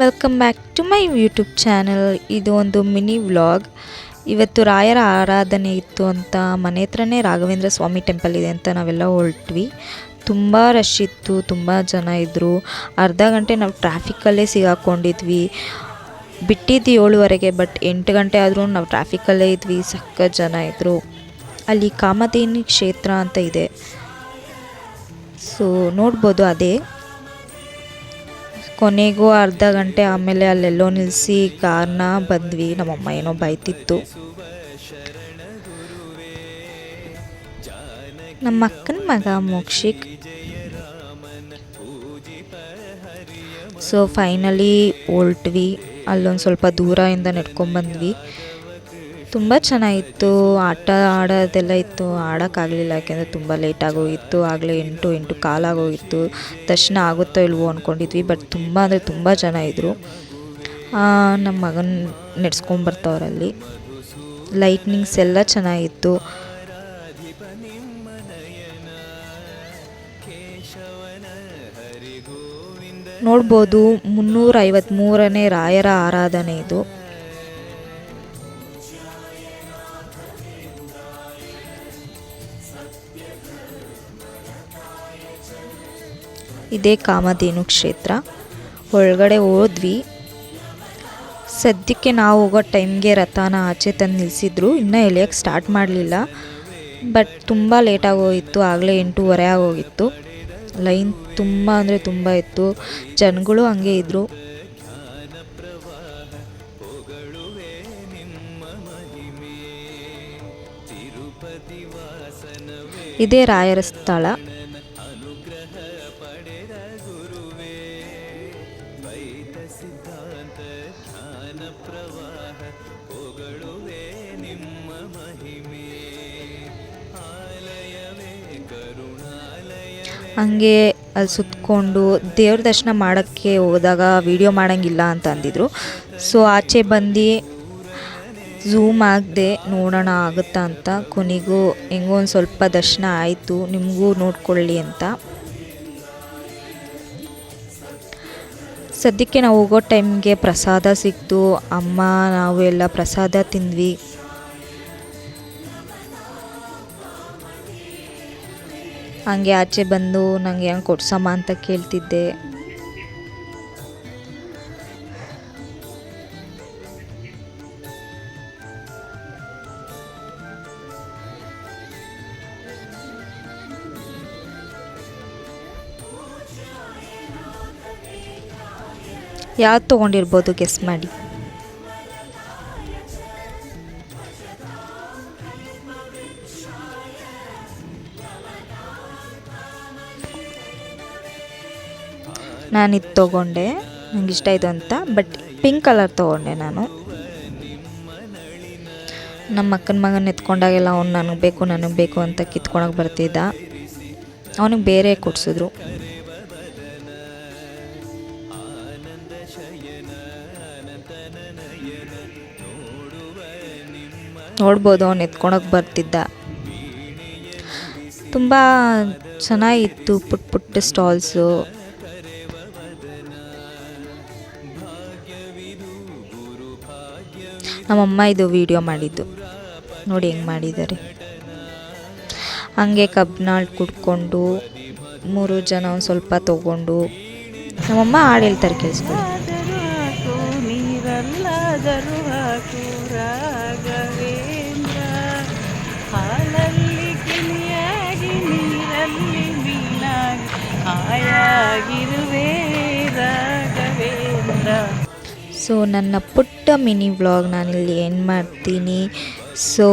Welcome back to my YouTube channel ಇದು ಒಂದು mini vlog. ಇವತ್ತು ರಾಯರ ಆರಾಧನೆ ಇತ್ತು ಅಂತ ಮನೆ ಹತ್ರನೇ ರಾಘವೇಂದ್ರ ಸ್ವಾಮಿ ಟೆಂಪಲ್ ಇದೆ ಅಂತ ನಾವೆಲ್ಲ ಹೊರಟ್ವಿ. ತುಂಬ ರಶ್ ಇತ್ತು, ತುಂಬ ಜನ ಇದ್ದರು ಅರ್ಧ ಗಂಟೆ ನಾವು ಟ್ರಾಫಿಕಲ್ಲೇ ಸಿಗಾಕೊಂಡಿದ್ವಿ. ಬಿಟ್ಟಿದ್ದು ಏಳುವರೆಗೆ ಬಟ್ ಎಂಟು ಗಂಟೆ ಆದರೂ ನಾವು ಟ್ರಾಫಿಕಲ್ಲೇ ಇದ್ವಿ. ಸಕ್ಕ ಜನ ಇದ್ದರು ಅಲ್ಲಿ ಕಾಮಧೇನಿ ಕ್ಷೇತ್ರ ಅಂತ ಇದೆ. ಸೊ ನೋಡ್ಬೋದು ಅದೇ. ಕೊನೆಗೂ ಅರ್ಧ ಗಂಟೆ ಆಮೇಲೆ ಅಲ್ಲೆಲ್ಲೋ ನಿಲ್ಲಿಸಿ ಕಾರ್ನ ಬಂದ್ವಿ. ನಮ್ಮಮ್ಮ ಏನೋ ಬೈತಿತ್ತು. ನಮ್ಮ ಅಕ್ಕನ ಮಗ ಮೋಕ್ಷಿಕ್. So finally ಹೊಲ್ಟ್ವಿ. ಅಲ್ಲೊಂದು ಸ್ವಲ್ಪ ದೂರದಿಂದ ನಡ್ಕೊಂಬಂದ್ವಿ. ತುಂಬ ಚೆನ್ನಾಗಿತ್ತು. ಆಟ ಆಡೋದೆಲ್ಲ ಇತ್ತು. ಆಡೋಕ್ಕಾಗಲಿಲ್ಲ. ಯಾಕೆಂದರೆ ತುಂಬ ಲೇಟಾಗೋಗಿತ್ತು ಆಗಲೇ ಎಂಟು ಎಂಟು ಕಾಲಾಗೋಗಿತ್ತು ದರ್ಶನ ಆಗುತ್ತೋ ಇಲ್ವೋ ಅಂದ್ಕೊಂಡಿದ್ವಿ ಬಟ್ ತುಂಬ ಅಂದರೆ ತುಂಬ ಜನ ಇದ್ದರು ನಮ್ಮ ಮಗನ ನಡೆಸ್ಕೊಂಬರ್ತವ್ರಲ್ಲಿ ಲೈಟ್ನಿಂಗ್ಸ್ ಎಲ್ಲ ಚೆನ್ನಾಗಿತ್ತು. ನೋಡ್ಬೋದು ಮುನ್ನೂರ ಐವತ್ತ್ಮೂರನೇ ರಾಯರ ಆರಾಧನೆ ಇದು. ಇದೇ ಕಾಮಧೇನು ಕ್ಷೇತ್ರ. ಒಳಗಡೆ ಹೋದ್ವಿ ಸದ್ಯಕ್ಕೆ ನಾವು ಹೋಗೋ ಟೈಮ್ಗೆ ರಥನ ಆಚೆ ತಂದು ನಿಲ್ಲಿಸಿದ್ರು. ಇನ್ನೂ ಎಳೆಯೋಕ್ಕೆ ಸ್ಟಾರ್ಟ್ ಮಾಡಲಿಲ್ಲ. ಬಟ್ ತುಂಬ ಲೇಟಾಗಿ ಹೋಗಿತ್ತು ಆಗಲೇ ಎಂಟೂವರೆ ಆಗೋಗಿತ್ತು. ಲೈನ್ ತುಂಬ ಅಂದರೆ ತುಂಬ ಇತ್ತು. ಜನಗಳು ಹಂಗೆ ಇದ್ದರು ಇದೇ ರಾಯರ ಸ್ಥಳ. ಹಂಗೆ ಅಲ್ಲಿ ಸುತ್ತಕೊಂಡು ದೇವ್ರ ದರ್ಶನ ಮಾಡೋಕ್ಕೆ ಹೋದಾಗ ವೀಡಿಯೋ ಮಾಡೋಂಗಿಲ್ಲ ಅಂತ ಅಂದಿದ್ರು. ಸೊ ಆಚೆ ಬಂದು ಝೂಮ್ ಆಗದೆ ನೋಡೋಣ ಆಗುತ್ತಾ ಅಂತ ಕೊನೆಗೂ ಹೆಂಗೋ ಒಂದು ಸ್ವಲ್ಪ ದರ್ಶನ ಆಯಿತು, ನಿಮಗೂ ನೋಡ್ಕೊಳ್ಳಿ ಅಂತ. ಸದ್ಯಕ್ಕೆ ನಾವು ಹೋಗೋ ಟೈಮ್ಗೆ ಪ್ರಸಾದ ಸಿಕ್ತು, ಅಮ್ಮ ನಾವು ಎಲ್ಲ ಪ್ರಸಾದ ತಿಂದ್ವಿ. ಹಂಗೆ ಆಚೆ ಬಂದು ನನಗೆ ಹೆಂಗೆ ಕೊಡ್ಸಮ್ಮ ಅಂತ ಕೇಳ್ತಿದ್ದೆ. ಯಾವ್ದು ತೊಗೊಂಡಿರ್ಬೋದು ಗೆಸ್ ಮಾಡಿ. ನಾನು ಇದು ತೊಗೊಂಡೆ ನಂಗೆ ಇಷ್ಟ ಇದು ಅಂತ ಬಟ್ ಪಿಂಕ್ ಕಲರ್ ತೊಗೊಂಡೆ ನಾನು. ನಮ್ಮ ಅಕ್ಕನ ಮಗನ ಎತ್ಕೊಂಡಾಗೆಲ್ಲ ಅವ್ನು ನನಗೆ ಬೇಕು ನನಗೆ ಬೇಕು ಅಂತ ಕಿತ್ಕೊಳಕ್ಕೆ ಬರ್ತಿದ್ದ. ಅವನಿಗೆ ಬೇರೆ ಕೊಡಿಸಿದ್ರು. ನೋಡ್ಬೋದು, ಅವ್ನು ಎತ್ಕೊಳಕ್ಕೆ ಬರ್ತಿದ್ದ. ತುಂಬ ಚೆನ್ನಾಗಿತ್ತು ಪುಟ್ ಪುಟ್ಟ ಸ್ಟಾಲ್ಸು. ನಮ್ಮಮ್ಮ ಇದು ವಿಡಿಯೋ ಮಾಡಿದ್ದು. ನೋಡಿ ಹೆಂಗೆ ಮಾಡಿದ್ದಾರೆ. ಹಂಗೆ ಕಬ್ನಾಳ್ ಕುಡ್ಕೊಂಡು ಮೂರು ಜನ ಸ್ವಲ್ಪ ತೊಗೊಂಡು ನಮ್ಮಮ್ಮ ಹಾಡು ಹೇಳ್ತಾರೆ ಕೇಳಿಸ್ಕೊಳ್ಳಿ. ನೀರಲ್ಲಾದರೂ ಹಾಕು ರಾಘವೇಂದ್ರ. ಹಾಲಲ್ಲಿ ಕಿಣಿಯಾಗಿ ನೀರಲ್ಲಿ ಮೀನಾಗಿ ಹಾಯಾಗಿರುವೆ ರಾಘವೇಂದ್ರ. ಸೊ ನನ್ನ ಪುಟ್ಟ ಮಿನಿ ವ್ಲಾಗ್ ನಾನಿಲ್ಲಿ ಏನು ಮಾಡ್ತೀನಿ. ಸೊ